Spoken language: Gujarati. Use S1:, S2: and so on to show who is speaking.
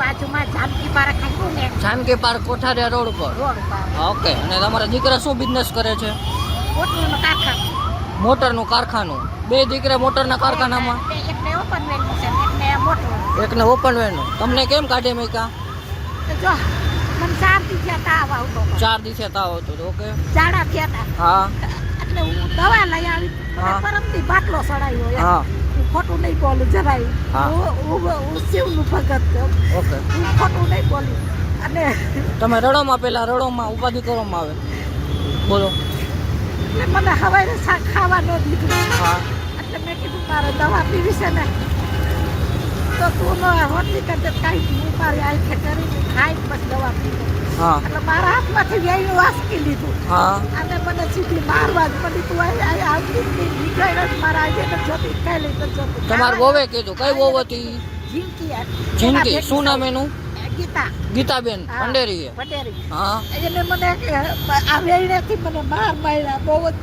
S1: બાજુમાં પાર્ક આવ્યું ને.
S2: જાનકી પાર્ક કોઠારિયા રોડ પર?
S1: રોડ ઉપર
S2: ઓકે. અને તમારા દીકરા શું બિઝનેસ કરે છે?
S1: ઓટલું કારખાનું.
S2: મોટરનું કારખાનું? બે દીકરા મોટરના કારખાનામાં?
S1: એકને ઓપન વેનનું છે ને એકને મોટું
S2: એકને ઓપન વેરનું તમને કેમ કાઢે
S1: મેકા જો મને ચાર દિવસે તાવ આવતો
S2: ચાર દિવસે તાવ આવતો ઓકે.
S1: ઝાડા થયા
S2: હા.
S1: એટલે હું દવા લઈ આવી. પરમથી બાટલો સડાયો
S2: હું.
S1: ખોટું નહીં બોલું જરાય.
S2: હા.
S1: હું શિવનું ભગત.
S2: ઓકે.
S1: હું ખોટું નહીં બોલું. અને
S2: તમે રડોમાં પેલા રડોમાં ઉપાધિ કરવામાં આવે. બોલો.
S1: એટલે મને હવાઈ શાક ખાવા ન દીધું એટલે મેં કીધું મારે દવા પીવી છે ને. તો તું ન હોટલી કરતે કાંઈ હું મારી આંખે કરી ખાઈ પછી દવા પીવી
S2: હા.
S1: એટલે મારા હાથમાંથી વેણું વાસકી લીધું. અને મને સીધી મારવા જ પડી. તું અહીં આવતી
S2: તમારે વોવે કીધું. કઈ વોવ હતી?
S1: જિંદગી
S2: શું નામ એનું?
S1: ગીતા.
S2: ગીતાબેન.
S1: હા એને મને કે આ વેણેથી મને માર માર્યા બહુ જ